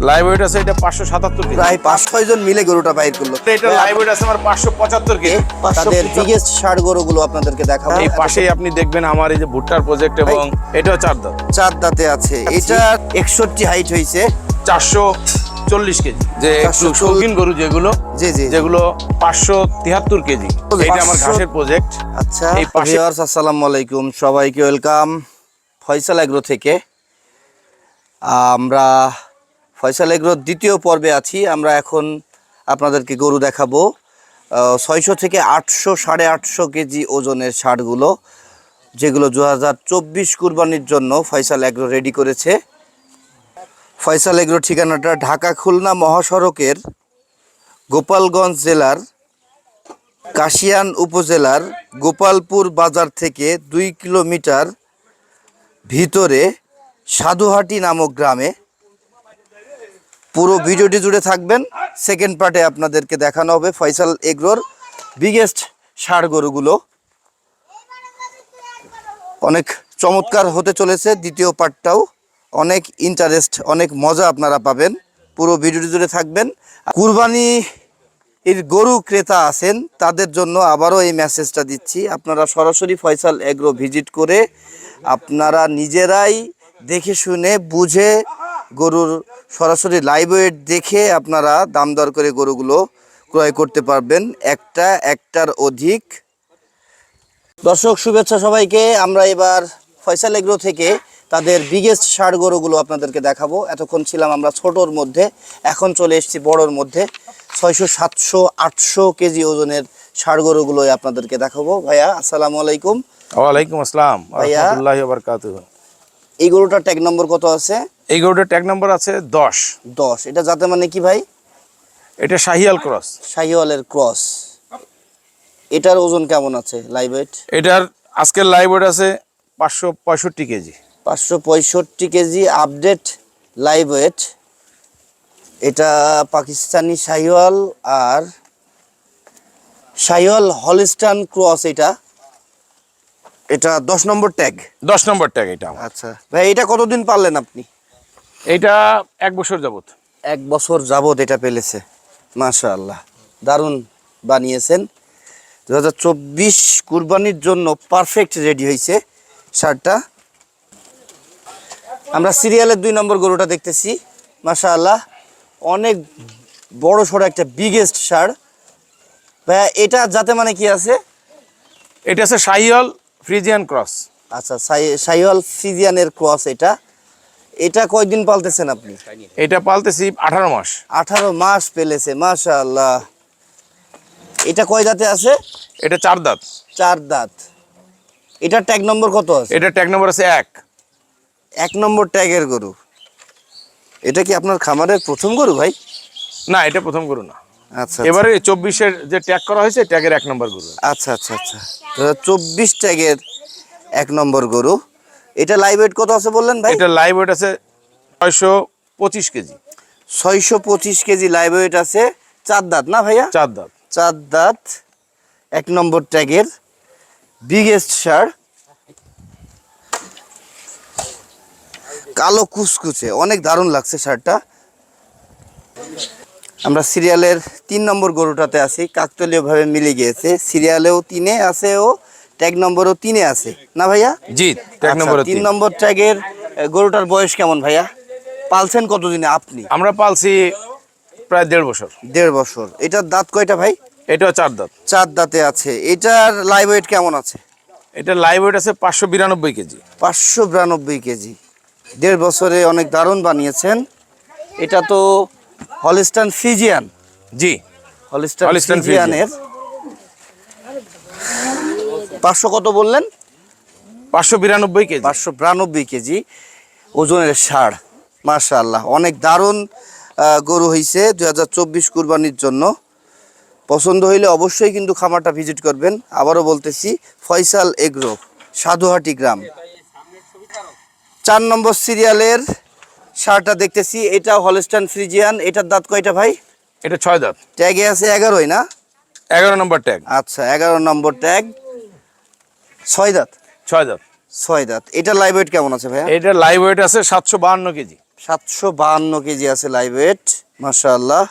Live weight আছে এটা পাঁচশো সাতাত্তর কেজি। প্রায় পাঁচ ছয় জন মিলে গরুটা বাইর করল। এটা লাইভ ওয়েট আছে আমার পাঁচশো পঁচাত্তর কেজি। তাদের বিগেস্ট ষাট গরুগুলো আপনাদেরকে দেখাবো। এই পাশেই আপনি দেখবেন আমার এই যে ভুট্টার প্রজেক্ট এবং এটাও চার দাঁত। চার দাঁতে আছে। এটা একষট্টি হাইট হয়েছে। চারশো চল্লিশ কেজি। যে একটু 440 শৌখিন গরু যেগুলো জি জি। যেগুলো পাঁচশো তিয়াত্তর কেজি। এটা আমার 500 ঘাসের প্রজেক্ট আচ্ছা। এই পাশে- আসসালামু আলাইকুম। সবাইকে ওয়েলকাম ফয়সাল এগ্রো থেকে। আমরা ফয়সাল এগ্রোর দ্বিতীয় পর্বে আছি। আমরা এখন আপনাদেরকে গরু দেখাবো। ছয়শো থেকে আটশো, সাড়ে আটশো কেজি ওজনের ষাটগুলো যেগুলো দু হাজার চব্বিশ কুরবানির জন্য ফয়সাল এগ্রো রেডি করেছে। ফয়সাল এগ্রো ঠিকানাটা ঢাকা খুলনা মহাসড়কের গোপালগঞ্জ জেলার কাশিয়ান উপজেলার গোপালপুর বাজার থেকে দুই কিলোমিটার ভিতরে সাধুহাটি নামক গ্রামে পুরো ভিডিওটি জুড়ে থাকবেন। সেকেন্ড পার্টে আপনাদেরকে দেখানো হবে ফয়সাল এগ্রোর বিগেস্ট ষাড় গরুগুলো। অনেক চমৎকার হতে চলেছে দ্বিতীয় পার্টটাও অনেক ইন্টারেস্ট অনেক মজা আপনারা পাবেন। পুরো ভিডিওটি জুড়ে থাকবেন। কুরবানি এর গরু ক্রেতা আছেন, তাদের জন্য আবারও এই মেসেজটা দিচ্ছি। আপনারা সরাসরি ফয়সাল এগ্রো ভিজিট করে আপনারা নিজেরাই দেখে শুনে বুঝে গরুর সরাসরি লাইভ ওয়েট দেখে আপনারা দাম দর করে গরুগুলো ক্রয় করতে পারবেন। একটা একটার অধিক। দর্শক শুভেচ্ছা সবাইকে। আমরা এবার ফয়সাল এগ্রো থেকে তাদের বিগেস্ট ষাড় গরুগুলো আপনাদেরকে দেখাবো। এতক্ষণ ছিলাম আমরা ছোটোর মধ্যে এখন চলে এসেছি বড়োর মধ্যে। ছয়শো সাতশো আটশো কেজি ওজনের ষাড় গরুগুলোই আপনাদেরকে দেখাবো। ভাইয়া আসসালামু আলাইকুম। ওয়ালাইকুম আসসালাম। ভাইয়া। এই গরুটার ট্যাগ নম্বর কত আছে? এই গরুটার ট্যাগ নাম্বার আছে দশ। দশ। এটা যাতে মানে কি ভাই? এটা শাহিয়াল ক্রস। শাহিওয়ালের ক্রস। এটার ওজন কেমন আছে লাইভ ওয়েট এটার আজকের লাইভ ওয়েট আছে পাঁচশো পঁয়ষট্টি কেজি। পাঁচশো পঁয়ষট্টি কেজি আপডেট লাইভ ওয়েট এটা পাকিস্তানি শাহিওয়াল আর শাহিওয়াল হলিস্টান ক্রস এটা। এটা দশ নম্বর ট্যাগ দশ নম্বর ট্যাগ এটা আচ্ছা। ভাই এটা কতদিন পারলেন আপনি? এইটা এক বছর যাবত এক বছর যাবত এটা পেলেছে মাশাআল্লাহ। দারুণ বানিয়েছেন। দু হাজার চব্বিশ কুরবানির জন্য পারফেক্ট রেডি হয়েছে শার্টটা। আমরা সিরিয়ালের দুই নম্বর গরুটা দেখতেছি। মাশাআল্লাহ। অনেক বড় সড়ো একটা বিগেস্ট শার্ট। ভাইয়া এটা যাতে মানে কি আছে? এটা আছে শাহিয়াল ফ্রিজিয়ান ক্রস। আচ্ছা সাইওয়াল ফ্রিজিয়ানের ক্রস এটা। এটা কয়দিন পালতেছেন আপনি? এটা পালতেছি আঠারো মাস। আঠারো মাস পেলেছে মাশাআল্লাহ। এটা কয় দাঁতে আছে? এটা চার দাঁত। চার দাঁত। এটা ট্যাগ নম্বর কত আছে? এটা ট্যাগ নম্বর আছে এক। এক নম্বর ট্যাগের গরু। এটা কি আপনার খামারের প্রথম গরু ভাই? না এটা প্রথম গরু না। আচ্ছা এবারে চব্বিশের যে ট্যাগ করা হয়েছে ট্যাগের এক নম্বর গরু। আচ্ছা আচ্ছা আচ্ছা। চব্বিশ ট্যাগের এক নম্বর গরু। এটা লাইভ ওয়েট কত আছে বললেন ভাই? এটা লাইভ ওয়েট আছে ছয়শো পঁচিশ কেজি। ছয়শো পঁচিশ কেজি লাইভ ওয়েট আছে চার দাঁত না ভাইয়া? চার দাঁত। চার দাঁত এক নম্বর ট্যাগের বিগেস্ট সার। কালো কুচকুচে অনেক দারুণ লাগছে শার্টটা আমরা সিরিয়ালের তিন নম্বর গরুটাতে আছি কাকতলীয়ভাবে মিলে গিয়েছে। সিরিয়ালেও তিনে আছে ও ট্যাগ নম্বরও তিনে আছে। না ভাইয়া? জি ট্যাগ আচ্ছা, নম্বর তিন নম্বর ট্যাগের গরুটার বয়স কেমন ভাইয়া? পালছেন কতদিনে আপনি? আমরা পালছি প্রায় দেড় বছর। দেড় বছর। এটার দাঁত কয়টা ভাই? এটা চার দাঁত। চার দাঁতে আছে। এটার লাইভ ওয়েট কেমন আছে? এটা লাইভ ওয়েট আছে পাঁচশো বিরানব্বই কেজি। পাঁচশো বিরানব্বই কেজি। দেড় বছরে অনেক দারুণ বানিয়েছেন। এটা তো হলিস্টান ফিজিয়ান। জি হলিস্টান হলিস্টান ফিজিয়ানের পাঁচশো কত বললেন? পাঁচশো বিরানব্বই কেজি। পাঁচশো বিরানব্বই কেজি ওজনের ষাড় মার্শাল্লাহ অনেক দারুণ গরু হয়েছে দু হাজার চব্বিশ কুরবানির জন্য। পছন্দ হইলে অবশ্যই কিন্তু খামারটা ভিজিট করবেন। আবারও বলতেছি ফয়সাল এগ্রো সাধুহাটি গ্রাম। চার নম্বর সিরিয়ালের সারটা দেখতেছি এটা হলস্টান ফ্রিজিয়ান এটার দাঁত কয়টা ভাই? এটা ছয় দাঁত। ট্যাগে আছে এগারোই না? এগারো নম্বর ট্যাগ। আচ্ছা এগারো নম্বর ট্যাগ। ছয় দাঁত? ছয় দাঁত। ছয় দাঁত। এটা লাইভ ওয়েট কেমন আছে ভাইয়া? এটা লাইভ ওয়েট আছে সাতশো বাহান্ন কেজি। সাতশো বাহান্ন কেজি আছে লাইভ ওয়েট মাশাআল্লাহ।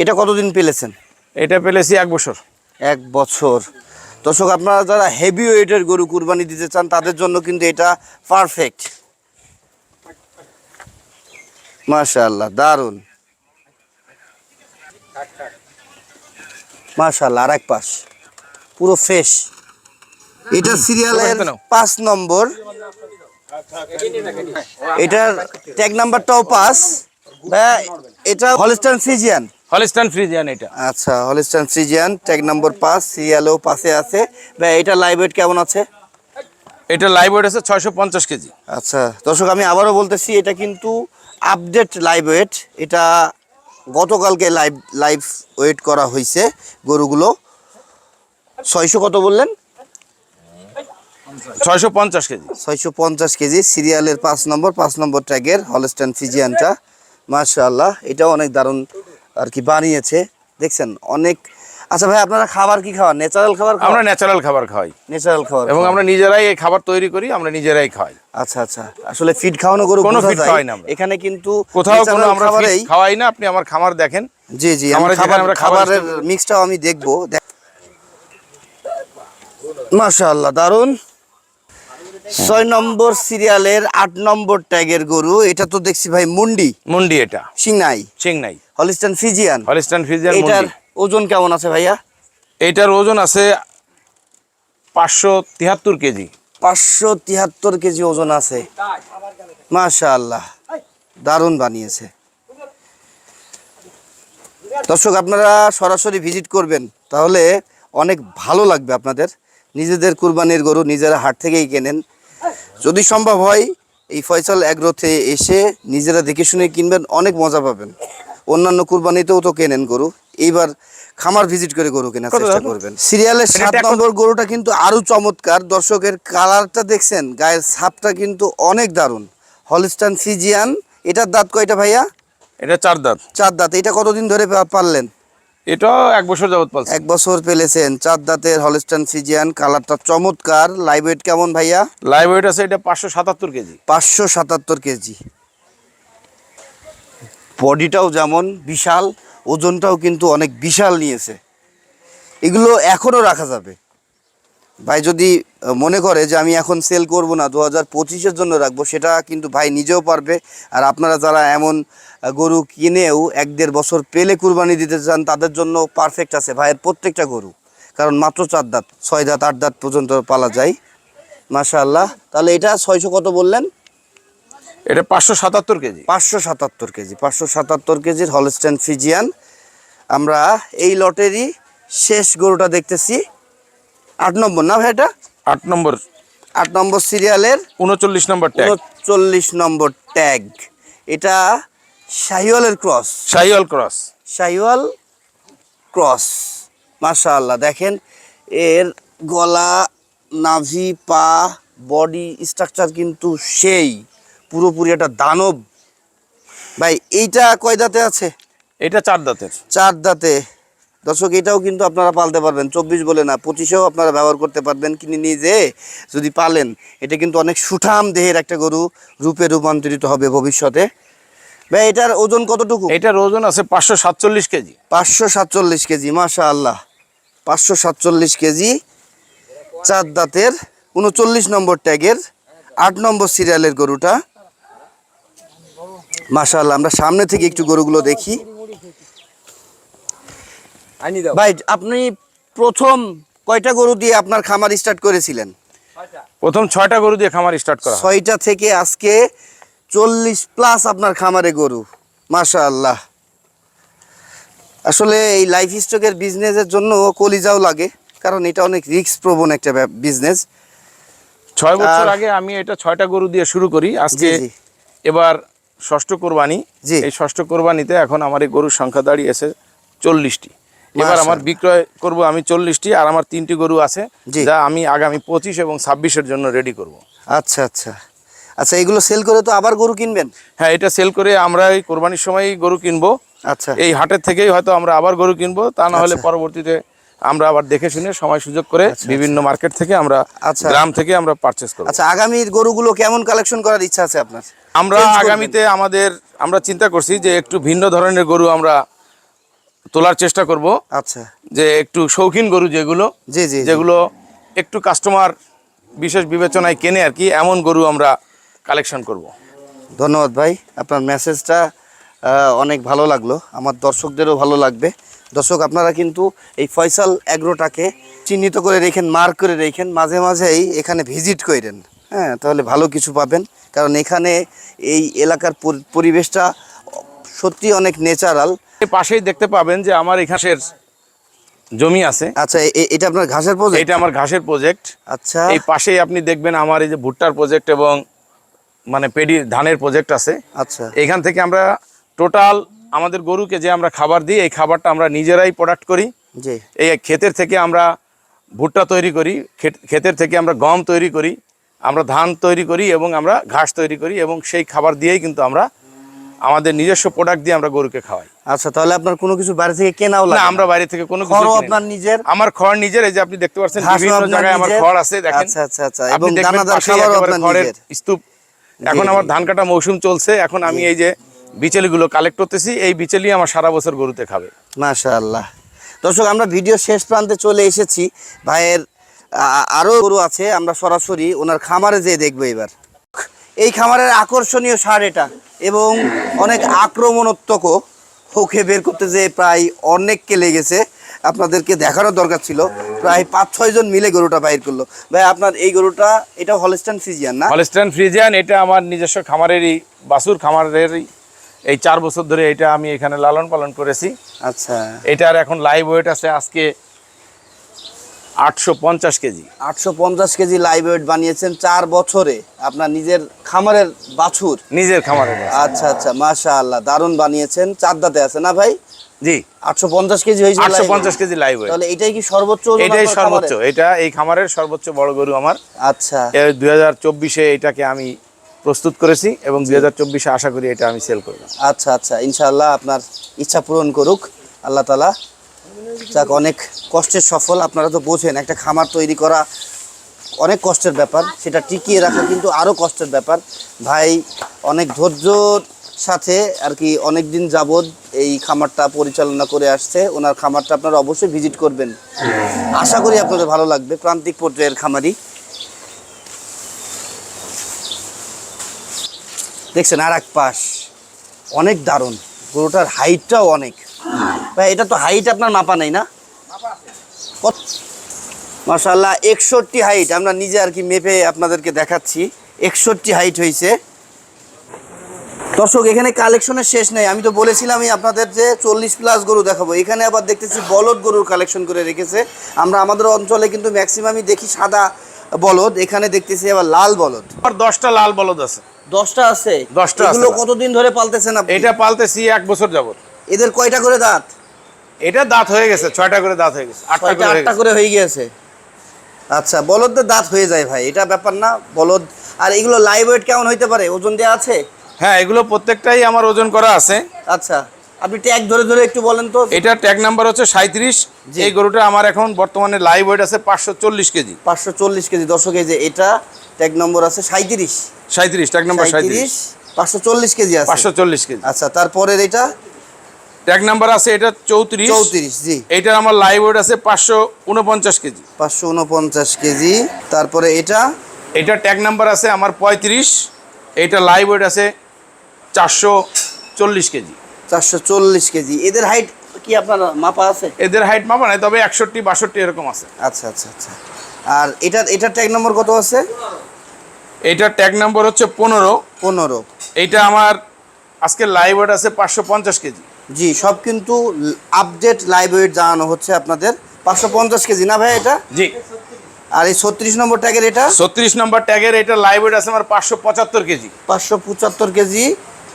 এটা কতদিন পেলেছেন? এটা পেলেছি এক বছর। এক বছর। দর্শক আপনারা যারা হেভি ওয়েটের গরু কুরবানি দিতে চান তাদের জন্য কিন্তু এটা পারফেক্ট মাশাআল্লাহ দারুণ মাশাআল্লাহ আর এক পাশ। পুরো ফ্রেশ এটা সিরিয়ালের পাঁচ নম্বর। এটার ট্যাগ নাম্বারটাও পাঁচ। এটা হলস্টান ফিজিয়ান হলিস্টান ফ্রিজিয়ান এটা। আচ্ছা হলিস্টান ফ্রিজিয়ান ট্যাগ নম্বর পাঁচ সিরিয়ালও পাশে আছে। ভাই এটা লাইভ ওয়েট কেমন আছে? এটা লাইভ ওয়েট আছে ছয়শো পঞ্চাশ কেজি। আচ্ছা দর্শক আমি আবারও বলতেছি এটা কিন্তু আপডেট লাইভ ওয়েট এটা গতকালকে লাইভ লাইভ ওয়েট করা হয়েছে গরুগুলো। ছয়শো কত বললেন? ছয়শো পঞ্চাশ কেজি। ছয়শো পঞ্চাশ কেজি সিরিয়ালের পাঁচ নম্বর পাঁচ নম্বর ট্যাগের হলস্টান ফিজিয়ানটা মার্শাল্লাহ এটাও অনেক দারুণ আর কি বানিয়েছে। দেখছেন অনেক আচ্ছা ভাই আপনারা খাবার কি খাওয়ান? ন্যাচারাল খাবার আমরা ন্যাচারাল খাবার খাওয়াই। ন্যাচারাল খাবার এবং আমরা নিজেরাই এই খাবার তৈরি করি আমরা নিজেরাই খাই। আচ্ছা আচ্ছা আসলে ফিড খাওয়ানো গরু কোনো feed খাওয়াই না এখানে কিন্তু কোথাও কোনো আমরা খাওয়াই না আপনি আমার খামার দেখেন। জি জি আমি খাবারে যেখানে খাবার আমরা খাবারের মিক্সটাও আমি দেখব। মাশাআল্লাহ দারুণ ছয় নম্বর সিরিয়ালের আট নম্বর ট্যাগের গরু এটা তো দেখছি ভাই মুন্ডি। মুন্ডি এটা। সিংনাই। চিংনাই হলিস্টান ফিজিয়ান। হলিস্টান ফিজিয়ান এটার ওজন কেমন আছে ভাইয়া? এটার ওজন আছে পাঁচশো তিয়াত্তর কেজি। পাঁচশো তিয়াত্তর কেজি ওজন আছে। মাশাআল্লাহ। দারুণ বানিয়েছে। দর্শক আপনারা সরাসরি ভিজিট করবেন তাহলে অনেক ভালো লাগবে আপনাদের। নিজেদের কুরবানির গরু নিজেরা হাট থেকেই কেনেন। যদি সম্ভব হয় এই ফয়সাল অ্যাগ্রোতে এসে নিজেরা দেখে শুনে কিনবেন অনেক মজা পাবেন। অন্যান্য কুরবানিতেও তো কেনেন গরু। এইবার খামার ভিজিট করে গরু কেনার চেষ্টা করবেন। সিরিয়ালের সাত নম্বর গরুটা কিন্তু আরও চমৎকার। দর্শকের কালারটা দেখছেন গায়ের ছাপটা কিন্তু অনেক দারুণ। হলিস্টান ফিজিয়ান এটার দাঁত কয়টা ভাইয়া? এটা চার দাঁত। চার দাঁত। এটা কতদিন ধরে পারলেন এটাও এক বছর যাবত পালছে। এক বছর পেলেছেন। চার দাঁতের হলস্টান ফিজিয়ান কালারটা চমৎকার। লাইভ ওয়েট কেমন ভাইয়া? লাইভ ওয়েট আছে এটা পাঁচশো সাতাত্তর কেজি। পাঁচশো সাতাত্তর কেজি। বডিটাও যেমন বিশাল ওজনটাও কিন্তু অনেক বিশাল নিয়েছে। এগুলো এখনও রাখা যাবে। ভাই যদি মনে করে যে আমি এখন সেল করব না দু হাজার পঁচিশের জন্য রাখব সেটা কিন্তু ভাই নিজেও পারবে। আর আপনারা যারা এমন গরু কিনেও এক দেড় বছর পেলে কুরবানি দিতে চান তাদের জন্য পারফেক্ট আছে ভাইয়ের প্রত্যেকটা গরু। কারণ মাত্র চার দাঁত ছয় দাঁত আট দাঁত পর্যন্ত পালা যায়। মাশাআল্লাহ। তাহলে এটা ছয়শো কত বললেন? এটা পাঁচশো সাতাত্তর কেজি। পাঁচশো সাতাত্তর কেজি পাঁচশো সাতাত্তর কেজির হলস্টেন ফিজিয়ান আমরা এই লটেরই শেষ গরুটা দেখতেছি। আট নম্বর না ভাই এটা? আট নম্বর। আট নম্বর সিরিয়ালের উনচল্লিশ নম্বর ট্যাগ উনচল্লিশ নম্বর ট্যাগ এটা শাহিওয়ালের cross Sahiwal cross Sahiwal cross মাশাআল্লাহ দেখেন এর গলা নাভি পা বডি স্ট্রাকচার কিন্তু সেই পুরোপুরি একটা দানব। ভাই এইটা কয় দাঁতে আছে? এটা চার দাঁতের। চার দাঁতে। দর্শক এটাও কিন্তু আপনারা পালতে পারবেন। চব্বিশ বলে না পঁচিশেও আপনারা ব্যবহার করতে পারবেন। কিনে নিজে যদি পালেন এটা কিন্তু অনেক সুঠাম দেহের একটা গরু রূপে রূপান্তরিত হবে ভবিষ্যতে। ভাই এটার ওজন কতটুকু? এটার ওজন আছে পাঁচশো সাতচল্লিশ কেজি। পাঁচশো সাতচল্লিশ কেজি মাশা আল্লাহ পাঁচশো সাতচল্লিশ কেজি চার দাঁতের উনচল্লিশ নম্বর ট্যাগের আট নম্বর সিরিয়ালের গরুটা। মাশা আল্লাহ আমরা সামনে থেকে একটু গরুগুলো দেখি। ভাই আপনি প্রথম কয়টা গরু দিয়ে আপনার খামার স্টার্ট করেছিলেন? প্রথম ছয়টা গরু দিয়ে খামার স্টার্ট করা হয়। ছয়টা থেকে আজকে চল্লিশ প্লাস আপনার খামারে গরু। মাশা আল্লাহ আসলে এই লাইফ স্টকের বিজনেসের জন্য কলিজাও লাগে কারণ এটা অনেক রিস্ক প্রবণ একটা বিজনেস ছয় বছর আগে আমি এটা ছয়টা গরু দিয়ে শুরু করি। আজকে এবার ষষ্ঠ কোরবানি। এই ষষ্ঠ কোরবানিতে এখন আমার এই গরুর সংখ্যা দাঁড়িয়েছে চল্লিশটি। এবার আমার বিক্রয় করব আমি চল্লিশটি আর আমার তিনটি গরু আছে। যা আমি আগামী পঁচিশ এবং ছাব্বিশের জন্য রেডি করব। আচ্ছা আচ্ছা। আচ্ছা এগুলো সেল করে তো আবার গরু কিনবেন? হ্যাঁ এটা সেল করে আমরা এই কোরবানির সময় গরু কিনবো। আচ্ছা। এই হাটের থেকেই হয়তো আমরা আবার গরু কিনবো তা না হলে আচ্ছা। পরবর্তীতে আমরা আবার দেখে শুনে সময় সুযোগ করে বিভিন্ন মার্কেট থেকে আমরা আচ্ছা। গ্রাম থেকে আমরা পারচেস করব। আচ্ছা আগামী গরুগুলো কেমন কালেকশন করার ইচ্ছা আছে আপনার? আমরা আগামীতে আমাদের আমরা চিন্তা করছি যে একটু ভিন্ন ধরনের গরু আমরা তোলার চেষ্টা করব আচ্ছা। যে একটু শৌখিন গরু যেগুলো জি জি। যেগুলো একটু কাস্টমার বিশেষ বিবেচনায় কেনে আর কি এমন গরু আমরা কালেকশন করব। ধন্যবাদ ভাই আপনার মেসেজটা অনেক ভালো লাগল। আমার দর্শকদেরও ভালো লাগবে। দর্শক আপনারা কিন্তু এই ফয়সাল অ্যাগ্রোটাকে চিহ্নিত করে রেখেন মার্ক করে রেখেন মাঝে মাঝেই এখানে ভিজিট করেন। হ্যাঁ তাহলে ভালো কিছু পাবেন। কারণ এখানে এই এলাকার পরিবেশটা সত্যি অনেক ন্যাচারাল পাশেই দেখতে পাবেন যে আমার এই ঘাসের জমি আছে। আচ্ছা এটা আপনার ঘাসের প্রজেক্ট এটা আমার ঘাসের প্রজেক্ট আচ্ছা। এই পাশেই আপনি দেখবেন আমার এই যে ভুট্টার প্রজেক্ট এবং মানে পেডি ধানের প্রজেক্ট আছে। আচ্ছা। এখান থেকে আমরা টোটাল আমাদের গরুকে যে আমরা খাবার দিই এই খাবারটা আমরা নিজেরাই প্রোডাক্ট করি। জি। এই ক্ষেতের থেকে আমরা ভুট্টা তৈরি করি ক্ষেত- ক্ষেতের থেকে আমরা গম তৈরি করি আমরা ধান তৈরি করি এবং আমরা ঘাস তৈরি করি এবং সেই খাবার দিয়েই কিন্তু আমরা আমাদের নিজস্ব প্রোডাক্ট দিয়ে আমরা গরুকে খাওয়াই। আচ্ছা তাহলে আপনার কোনো কিছু বাইরে থেকে কেনাও না আমরা বাইরে থেকে কোনো কিছু। আপনার নিজের? আমার খড় নিজের এই যে আপনি দেখতে পাচ্ছেন বিভিন্ন জায়গায় আমার খড় আছে দেখেন। আচ্ছা, আচ্ছা, আচ্ছা। এবং দানাদার একেবারে আপনার নিজের? স্তূপ। এখন আমার ধান কাটা মৌসুম চলছে এখন আমি এই যে বিচেলিগুলো কালেক্ট করতেছি এই বিচেলি আমার সারা বছর গরুতে খাবে। মাশাআল্লাহ। দর্শক আমরা ভিডিও শেষ প্রান্তে চলে এসেছি। ভাইয়ের আ- আরও গরু আছে আমরা সরাসরি ওনার খামারে যেয়ে দেখব এবার। এই খামারের আকর্ষণীয় সার এটা। এবং অনেক আক্রমণাত্মকও হোকে বের করতে যে প্রায় অনেককে লেগেছে আপনাদেরকে দেখানোর দরকার ছিল। প্রায় পাঁচ ছয় জন মিলে গরুটা বাইর করল। ভাই আপনার এই গরুটা এটা হলস্টান ফ্রিজিয়ান না? হলস্টাইন ফ্রিজিয়ান এটা আমার নিজস্ব খামারেরই বাসুর খামারেরই। এই চার বছর ধরে এটা আমি এখানে লালন পালন করেছি। আচ্ছা। এটার এখন লাইভ ওয়েট আছে আজকে আটশো পঞ্চাশ কেজি। আটশো পঞ্চাশ কেজি লাইভ ওয়েট বানিয়েছেন। চার বছরে আপনার নিজের খামারের বাছুর। নিজের খামারের আচ্ছা আচ্ছা মাশা আল্লাহ দারুণ বানিয়েছেন। চার দাঁতে আছে না ভাই? জি। কেজি হয়েছে? কেজি লাইভ তাহলে এটাই কি সর্বোচ্চ এটাই আপনার সর্বোচ্চ। খামারের? এটা এই খামারের সর্বোচ্চ বড় গরু আমার। আচ্ছা। এটাকে আমি প্রস্তুত করেছি এবং দুই হাজার চব্বিশে আশা করি এটা আমি সেল করব। আচ্ছা আচ্ছা ইনশাআল্লাহ আপনার ইচ্ছা পূরণ করুক। আল্লাহ তালা যাক, অনেক কষ্টের সফল, আপনারা তো বোঝেন, একটা খামার তৈরি করা অনেক কষ্টের ব্যাপার, সেটা টিকিয়ে রাখা কিন্তু আরও কষ্টের ব্যাপার। ভাই, অনেক ধৈর্যর সাথে আর কি অনেক দিন যাবৎ এই খামারটা পরিচালনা করে আসছে, ওনার খামারটা আপনারা অবশ্যই ভিজিট করবেন। আশা করি আপনাদের ভালো লাগবে, প্রান্তিক পর্যায়ের খামারি দেখছেন আর এক পাশ, অনেক দারুণ, গরুটার হাইটটাও অনেক। ভাই এটা তো হাইট আপনার মাপা নেই না? মাশাল্লাহ একষট্টি হাইট আমরা নিজে আর কি মেপে আপনাদেরকে দেখাচ্ছি। একষট্টি হাইট হয়েছে দর্শক এখানে কালেকশনের শেষ নেই। আমি তো বলেছিলামই আপনাদের যে চল্লিশ প্লাস গরু দেখাবো। এখানে আবার দেখতেছি বলদ গরুর কালেকশন করে রেখেছে। আমরা আমাদের অঞ্চলে কিন্তু ম্যাক্সিমামই দেখি সাদা বলদ। এখানে দেখতেছি আবার লাল বলদ। আমার দশটা লাল বলদ আছে। দশটা আছে? দশটা এগুলো কতদিন ধরে পালতেছেন আপনি? এটা পালতেছি এক বছর যাবত এদের কয়টা করে দাঁত? এটা দাঁত হয়ে গেছে ছয়টা করে দাঁত হয়ে গেছে আটটা করে হয়ে আটটা। করে হয়ে গিয়েছে। আচ্ছা বলদদের দাঁত হয়ে যায় ভাই এটা ব্যাপার না বলদ। আর এগুলো লাইভ ওয়েট কেমন হইতে পারে? ওজন দেওয়া আছে? হ্যাঁ এগুলো প্রত্যেকটাই আমার ওজন করা আছে। আচ্ছা আপনি ট্যাগ ধরে ধরে একটু বলেন তো। এটা ট্যাগ নাম্বার হচ্ছে সাঁত্রিশ। এই গরুটা আমার এখন বর্তমানে লাইভ ওয়েট আছে পাঁচশো চল্লিশ কেজি। পাঁচশো চল্লিশ কেজি। এই যে এটা ট্যাগ নম্বর আছে সাঁত্রিশ সাঁত্রিশ ট্যাগ নাম্বার সাঁত্রিশ পাঁচশো চল্লিশ কেজি আছে। পাঁচশো চল্লিশ কেজি। আচ্ছা তারপরের এটা? ট্যাগ নাম্বার আছে এটা চৌত্রিশ। চৌত্রিশ জি। এইটার আমার লাইভ ওয়েট আছে পাঁচশো উনপঞ্চাশ কেজি। পাঁচশো উনপঞ্চাশ কেজি। তারপরে এটা? এটা ট্যাগ নাম্বার আছে আমার পঁয়ত্রিশ। এইটা লাইভ ওয়েট আছে চারশো চল্লিশ কেজি। চারশো চল্লিশ কেজি। এদের হাইট কি আপনার মাপা আছে? এদের হাইট মাপা নাই তবে একষট্টি বাষট্টি এরকম আছে। আচ্ছা আচ্ছা আচ্ছা। আর এটার এটার ট্যাগ নম্বর কত আছে? এইটা ট্যাগ নাম্বার হচ্ছে পনেরো। পনেরো। এইটা আমার আজকে লাইভ ওয়েট আছে পাঁচশো পঞ্চাশ কেজি। জি সব কিন্তু আপডেট লাইভ ওয়েট জানানো হচ্ছে আপনাদের। পাঁচশো পঞ্চাশ কেজি না ভাই এটা? জি। আর এই ছত্রিশ নম্বর ট্যাগের এটা? ছত্রিশ নম্বর ট্যাগের এটা লাইভ ওয়েট আছে আমার পাঁচশো পঁচাত্তর কেজি। পাঁচশো পঁচাত্তর কেজি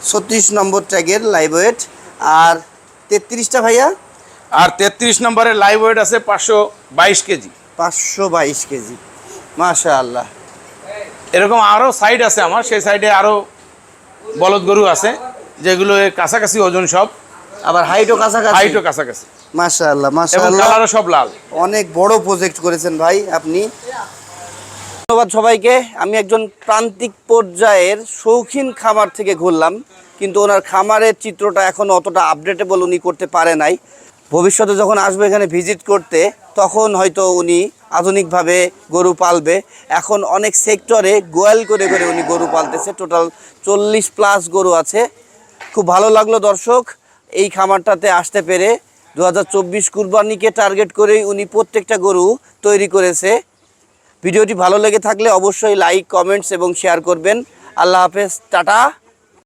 ছত্রিশ নম্বর ট্যাগের লাইভ ওয়েট আর তেত্রিশটা ভাইয়া? আর তেত্রিশ নম্বরের লাইভ ওয়েট আছে পাঁচশো বাইশ কেজি। পাঁচশো বাইশ কেজি। মাশা আল্লাহ এরকম আরও সাইড আছে আমার সেই সাইডে আরও বলদ গরু আছে যেগুলো কাছাকাছি ওজন সব। আবার হাইটও কাছাকাছি। হাইটও কাছাকাছি। মাশাআল্লাহ মাশাআল্লাহ। কালারও সব লাল। অনেক বড় প্রজেক্ট করেছেন ভাই আপনি। ধন্যবাদ সবাইকে। আমি একজন প্রান্তিক পর্যায়ের শৌখিন খামার থেকে ঘুরলাম কিন্তু ওনার খামারের চিত্রটা এখন অতটা আপডেটেবল উনি করতে পারে নাই। ভবিষ্যতে যখন আসবে এখানে ভিজিট করতে তখন হয়তো উনি আধুনিকভাবে গরু পালবে। এখন অনেক সেক্টরে গোয়াল করে করে উনি গরু পালতেছে। টোটাল চল্লিশ প্লাস গরু আছে। খুব ভালো লাগল দর্শক। এই খামারটাতে আসতে পেরে দু হাজার চব্বিশ কুরবানিকে টার্গেট করেই উনি প্রত্যেকটা গরু তৈরি করেছে। ভিডিওটি ভালো লেগে থাকলে অবশ্যই লাইক, কমেন্টস এবং শেয়ার করবেন। আল্লাহ হাফেজ, টাটা।